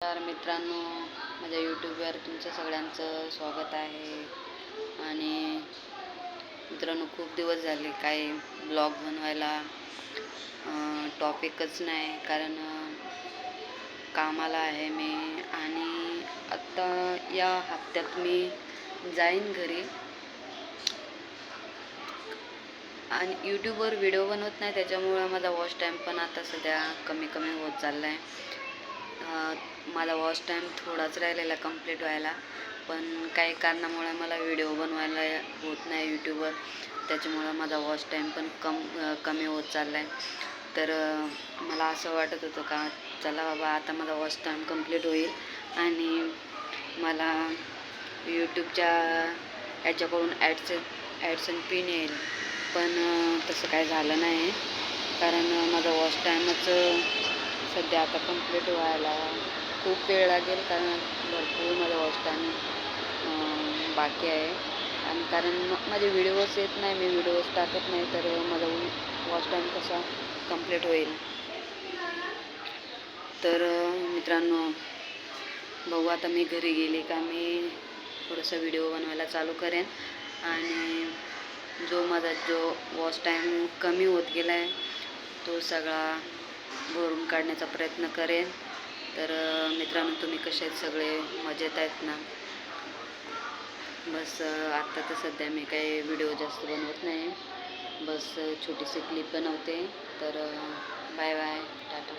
तर मित्रांनो माझ्या यूट्यूबवर तुमचं सगळ्यांचं स्वागत आहे. आणि मित्रांनो खूप दिवस झाले काही ब्लॉग बनवायला टॉपिकच नाही. कारण कामाला आहे मी आणि आत्ता या हप्त्यात मी जाईन घरी. आणि यूट्यूबवर व्हिडिओ बनवत नाही त्याच्यामुळं माझा वॉच टाईम पण आता सध्या कमी कमी होत चालला आहे माझा वॉच टाईम थोडाच राहिलेला कंप्लीट व्हायला. पण काही कारणामुळे मला व्हिडिओ बनवायला होत नाही यूट्यूबवर त्याच्यामुळं माझा वॉच टाईम पण कम कमी होत चालला आहे तर मला असं वाटत होतं का चला बाबा आता माझा वॉच टाईम कंप्लीट होईल. आणि मला यूट्यूबच्या याच्याकडून ॲडसन ॲडसन पिन येईल. पण तसं काय झालं नाही. कारण माझा वॉच टाईमच सध्या आता कंप्लीट व्हायला खूप वेळ लागेल कारण भरपूर माझा वॉच टाईम बाकी आहे. आणि कारण माझे व्हिडिओज येत नाही मी व्हिडिओज टाकत नाही तर माझा वॉच टाईम कसा कंप्लीट होईल? तर मित्रांनो बघू आता मी घरी गेले का मी थोडंसं व्हिडिओ बनवायला चालू करेन. आणि जो माझा जो वॉच टाईम कमी होत गेला आहे तो सगळा भरून काढण्याचा प्रयत्न करेन. तर मित्रांनो तुम्ही कसे आहेत? सगळे मजेत आहेत ना? बस आत्ता तर सध्या मी काही व्हिडिओ जास्त बनवत नाही. बस छोटीशी क्लिप बनवते. तर बाय बाय टाटा.